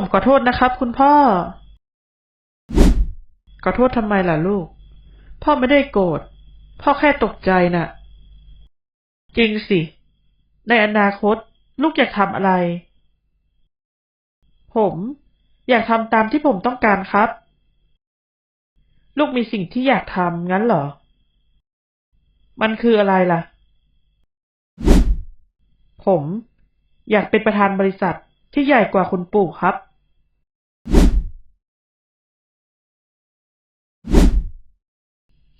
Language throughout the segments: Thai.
ผมขอโทษนะครับ คุณพ่อ ขอโทษทำไมล่ะลูก พ่อไม่ได้โกรธ พ่อแค่ตกใจน่ะ จริงสิ ในอนาคต ลูกอยากทำอะไร ผม อยากทำตามที่ผมต้องการครับ ลูกมีสิ่งที่อยากทำงั้นเหรอ มันคืออะไรล่ะ ผม อยากเป็นประธานบริษัทที่ใหญ่กว่าคุณปู่ครับ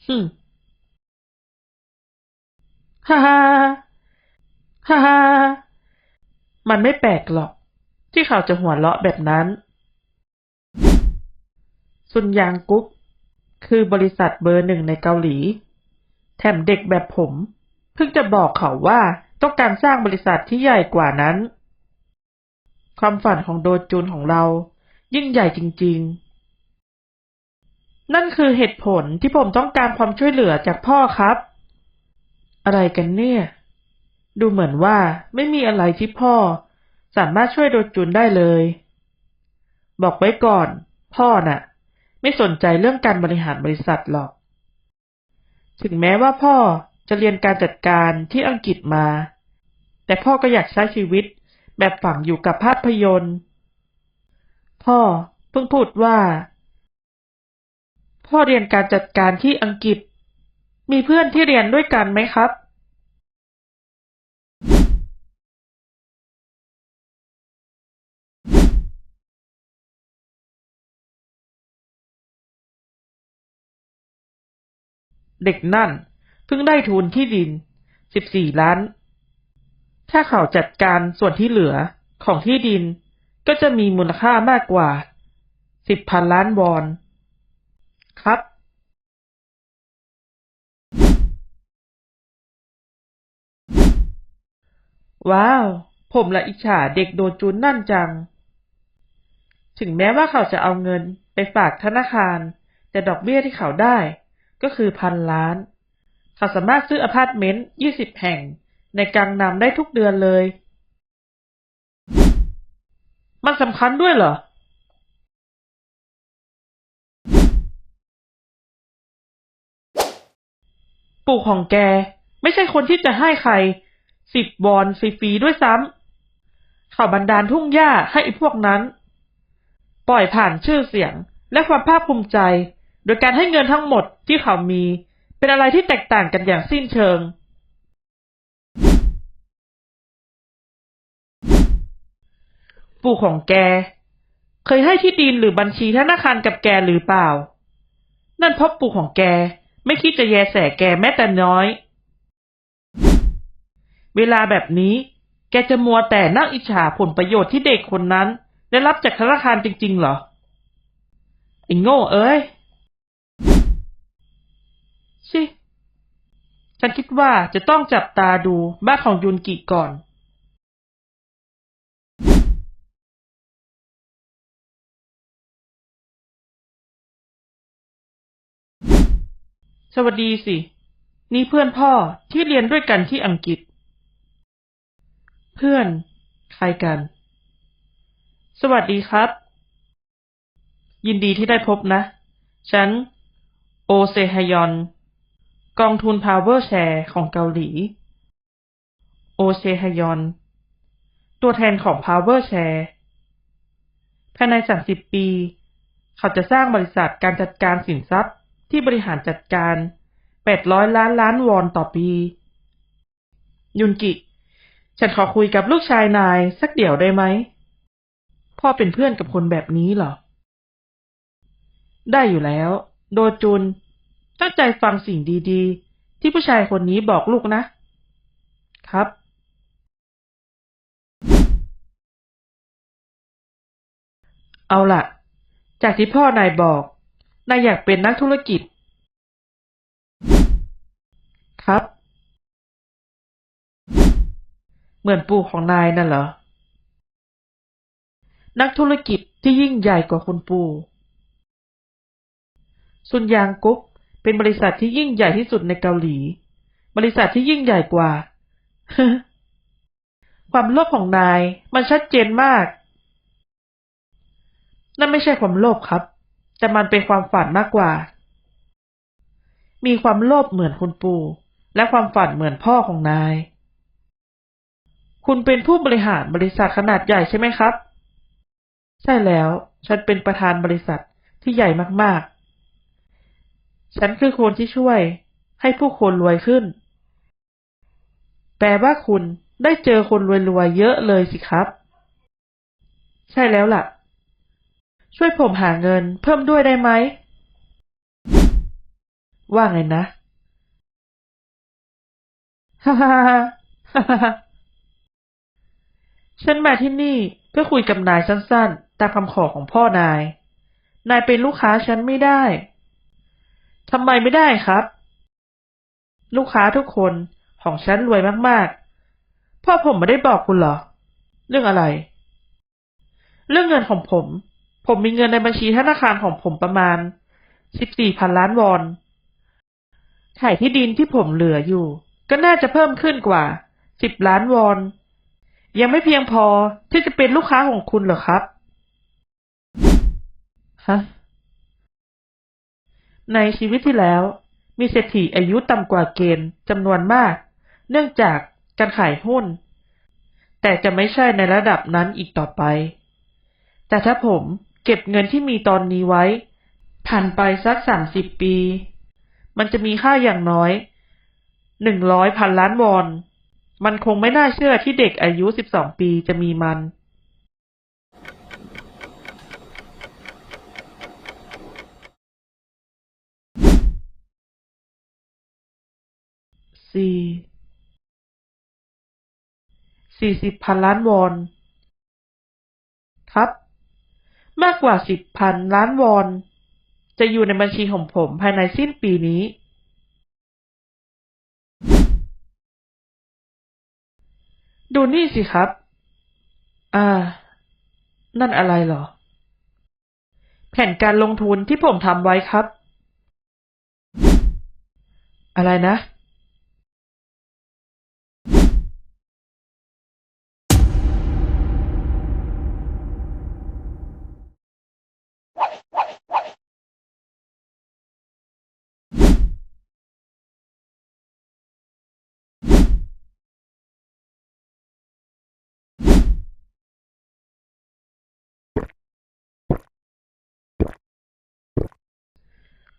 ฮึฮ่าฮ่าฮ่าฮ่ามันไม่แปลกหรอก ที่เขาจะหัวเราะแบบนั้น ซุนยางกุ๊กคือบริษัทเบอร์หนึ่งในเกาหลี แถมเด็กแบบผม เพิ่งจะบอกเขาว่าต้องการสร้างบริษัทที่ใหญ่กว่านั้น ความฝันของโดจูนของเรายิ่งใหญ่จริง ๆ นั่นคือเหตุผลที่ผมต้องการความช่วยเหลือจากพ่อครับ อะไรกันเนี่ย ดูเหมือนว่าไม่มีอะไรที่พ่อ สามารถช่วยโดจูนได้เลย บอกไว้ก่อน พ่อน่ะ ไม่สนใจเรื่องการบริหารบริษัทหรอก ถึงแม้ว่าพ่อจะเรียนการจัดการที่อังกฤษมา แต่พ่อก็อยากใช้ชีวิตแบบฝังอยู่กับภาพยนตร์ พ่อเพิ่งพูดว่า พ่อเรียนการจัดการที่อังกฤษ มีเพื่อนที่เรียนด้วยกันไหมครับ เด็กนั่นเพิ่งได้ทุนที่ดิน 14 ล้าน ถ้าเขาจัดการส่วนที่เหลือของที่ดินก็จะมีมูลค่ามากกว่า 10พันล้านวอน ครับว้าว ผมละอิจฉาเด็กโดนจูนนั่นจัง ถึงแม้ว่าเขาจะเอาเงินไปฝากธนาคาร แต่ดอกเบี้ยที่เขาได้ ก็คือพันล้าน เขาสามารถซื้ออพาร์ตเมนต์ 20 แห่ง ในกังนำได้ทุกเดือนเลย มันสำคัญด้วยเหรอ ปู่ของแก ไม่ใช่คนที่จะให้ใคร สิบบอลฟรีๆด้วยซ้ำเขาบันดาลทุ่งหญ้าให้ไอ้พวกนั้น ปล่อยผ่านชื่อเสียงและความภาคภูมิใจ โดยการให้เงินทั้งหมดที่เขามี เป็นอะไรที่แตกต่างกันอย่างสิ้นเชิง ปู่ของแก เคยให้ที่ดินหรือบัญชีธนาคารกับแกหรือเปล่า นั่นเพราะปู่ของแก ไม่คิดจะแยแสแกแม้แต่น้อย เวลาแบบนี้ แกจะมัวแต่นั่งอิจฉาผลประโยชน์ที่เด็กคนนั้น ได้รับจากธนาคารจริง ๆ เหรอไอ้โง่เอ้ยชิ ฉันคิดว่าจะต้องจับตาดูบ้านของยุนกิก่อน สวัสดีสิ นี่เพื่อนพ่อที่เรียนด้วยกันที่อังกฤษ เพื่อน ใครกัน สวัสดีครับ ยินดีที่ได้พบนะ ฉัน โอเซฮยอน กองทุน Power Share ของเกาหลี โอเซฮยอน ตัวแทนของ Power Share ภายใน 30 ปี เขาจะสร้างบริษัทการจัดการสินทรัพย์ ที่บริหารจัดการ 800 ล้านล้านวอนต่อปี ยุนกิ ฉันขอคุยกับลูกชายนายสักเดี๋ยวได้ไหม พ่อเป็นเพื่อนกับคนแบบนี้เหรอ ได้อยู่แล้ว โดจุน ตั้งใจฟังสิ่งดีๆ ที่ผู้ชายคนนี้บอกลูกนะ ครับ เอาล่ะ จากที่พ่อนายบอก นายอยากเป็นนักธุรกิจ ครับ เหมือนปู่ของนายนั่นเหรอ นักธุรกิจที่ยิ่งใหญ่กว่าคุณปู่ซุนยางกุ๊กเป็นบริษัทที่ยิ่งใหญ่ที่สุดในเกาหลี บริษัทที่ยิ่งใหญ่กว่า ความโลภของนายมันชัดเจนมาก นั่นไม่ใช่ความโลภครับ แต่มันเป็นความฝันมากกว่า มีความโลภเหมือนคุณปู่ และความฝันเหมือนพ่อของนาย คุณเป็นผู้บริหารบริษัทขนาดใหญ่ใช่ไหมครับ ใช่แล้ว ฉันเป็นประธานบริษัทที่ใหญ่มากๆ ฉันคือคนที่ช่วย ให้ผู้คนรวยขึ้น แปลว่าคุณได้เจอคนรวยๆเยอะเลยสิครับ ใช่แล้วล่ะ ช่วยผมหาเงินเพิ่มด้วยได้ไหม ว่าไงนะ ฮ่าฮ่าฮ่าฮ่าฉันมาที่นี่เพื่อคุยกับนายสั้นๆ ตามคำขอของพ่อนาย นายเป็นลูกค้าฉันไม่ได้ ทำไมไม่ได้ครับ ลูกค้าทุกคนของฉันรวยมากๆ พ่อผมไม่ได้บอกคุณเหรอ เรื่องอะไร เรื่องเงินของผม ผมมีเงินในบัญชีธนาคารของผมประมาณ14พันล้านวอนขายที่ดินที่ผมเหลืออยู่ ก็น่าจะเพิ่มขึ้นกว่า10ล้านวอน ยังไม่เพียงพอที่จะเป็นลูกค้าของคุณเหรอครับ ฮะ ในชีวิตที่แล้ว มีเศรษฐีอายุต่ำกว่าเกณฑ์จำนวนมาก เนื่องจากการขายหุ้น แต่จะไม่ใช่ในระดับนั้นอีกต่อไป แต่ถ้าผม เก็บเงินที่มีตอนนี้ไว้ ผ่านไปสักสามสิบปี มันจะมีค่าอย่างน้อยหนึ่งร้อยพันล้านวอน มันคงไม่น่าเชื่อที่เด็กอายุสิบสองปีจะมีมันสี่สี่สิบพันล้านวอน ครับ มากกว่าสิบพันล้านวอน จะอยู่ในบัญชีของผมภายในสิ้นปีนี้ ดูนี่สิครับ อ่า นั่นอะไรหรอ แผนการลงทุนที่ผมทำไว้ครับ อะไรนะ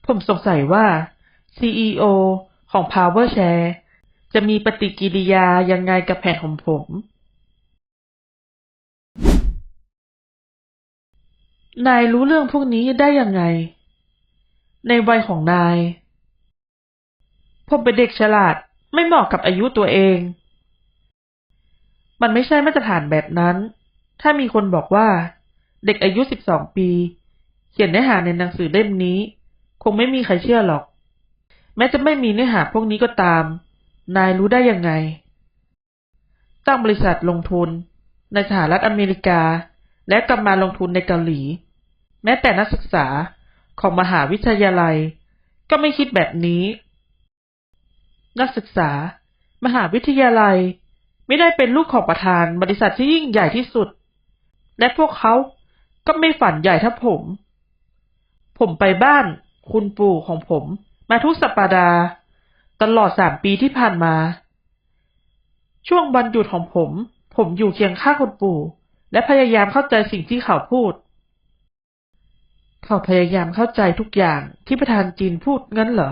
ผมสงสัยว่า CEO ของ PowerShare จะมีปฏิกิริยายังไงกับแผนของผม นายรู้เรื่องพวกนี้ได้ยังไง ในวัยของนาย ผมเป็นเด็กฉลาดไม่เหมาะกับอายุตัวเอง มันไม่ใช่มาตรฐานแบบนั้น ถ้ามีคนบอกว่า เด็กอายุ 12 ปี เขียนเนื้อหาในหนังสือเล่มนี้ คงไม่มีใครเชื่อหรอก แม้จะไม่มีเนื้อหาพวกนี้ก็ตาม นายรู้ได้ยังไง ตั้งบริษัทลงทุน ในสหรัฐอเมริกา และกลับมาลงทุนในเกาหลี แม้แต่นักศึกษาของมหาวิทยาลัย ก็ไม่คิดแบบนี้ นักศึกษา มหาวิทยาลัย ไม่ได้เป็นลูกของประธานบริษัทที่ยิ่งใหญ่ที่สุด และพวกเขาก็ไม่ฝันใหญ่เท่าผม ผมไปบ้าน คุณปู่ของผม มาทุกสัปปดาห์ ตลอดสามปีที่ผ่านมา ช่วงวันหยุดของผม ผมอยู่เคียงข้างคุณปู่ และพยายามเข้าใจสิ่งที่เขาพูด เขาพยายามเข้าใจทุกอย่างที่ประธานจีนพูดงั้นเหรอ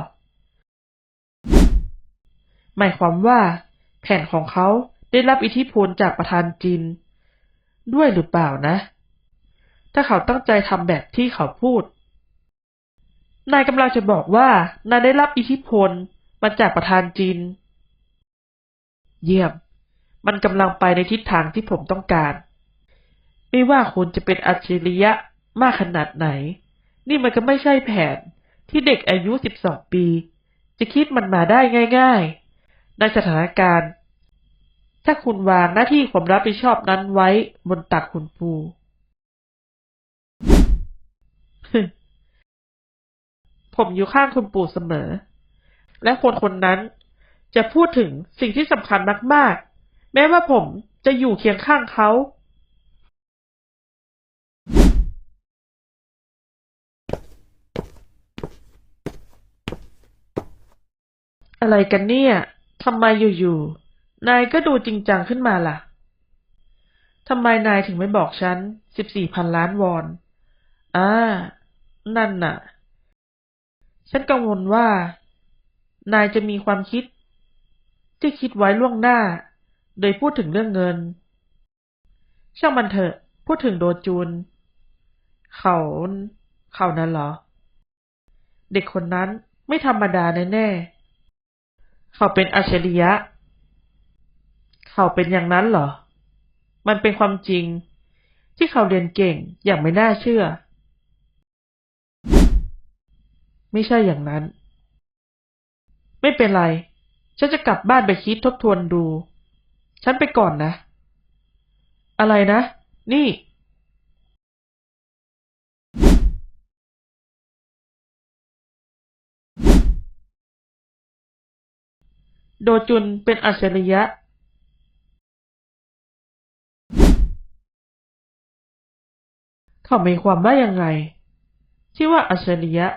หมายความว่า แผนของเขาได้รับอิทธิพลจากประธานจีนด้วยหรือเปล่านะ ถ้าเขาตั้งใจทำแบบที่เขาพูด นายกำลังจะบอกว่านายได้รับอิทธิพลมาจากประธานจีน เยี่ยม มันกำลังไปในทิศทางที่ผมต้องการ ไม่ว่าคุณจะเป็นอัจฉริยะมากขนาดไหน นี่มันก็ไม่ใช่แผนที่เด็กอายุ 12 ปี จะคิดมันมาได้ง่ายๆ ในสถานการณ์ ถ้าคุณวางหน้าที่ความรับผิดชอบนั้นไว้บนตักคุณปู ผมอยู่ข้างคุณปู่เสมอ และคนคนนั้นจะพูดถึงสิ่งที่สำคัญมากๆ แม้ว่าผมจะอยู่เคียงข้างเขา อะไรกันเนี่ยทำไมอยู่ๆ นายก็ดูจริงจังขึ้นมาล่ะทำไมนายถึงไม่บอกฉันสิบสี่พันล้านวอน อ่า นั่นน่ะ ฉันกังวลว่า นายจะมีความคิด ที่คิดไว้ล่วงหน้า โดยพูดถึงเรื่องเงิน ช่างมันเถอะ พูดถึงโดจูน เขา เขานั้นเหรอ เด็กคนนั้นไม่ธรรมดาแน่ๆ เขาเป็นอัจฉริยะ เขาเป็นอย่างนั้นเหรอ มันเป็นความจริงที่เขาเรียนเก่งอย่างไม่น่าเชื่อ ไม่ใช่อย่างนั้น ไม่เป็นไร ฉันจะกลับบ้านไปคิดทบทวนดู ฉันไปก่อนนะ อะไรนะ นี่ โดจุนเป็นอัจฉริยะเขาหมายความว่ายังไง ที่ว่าอัจฉริยะ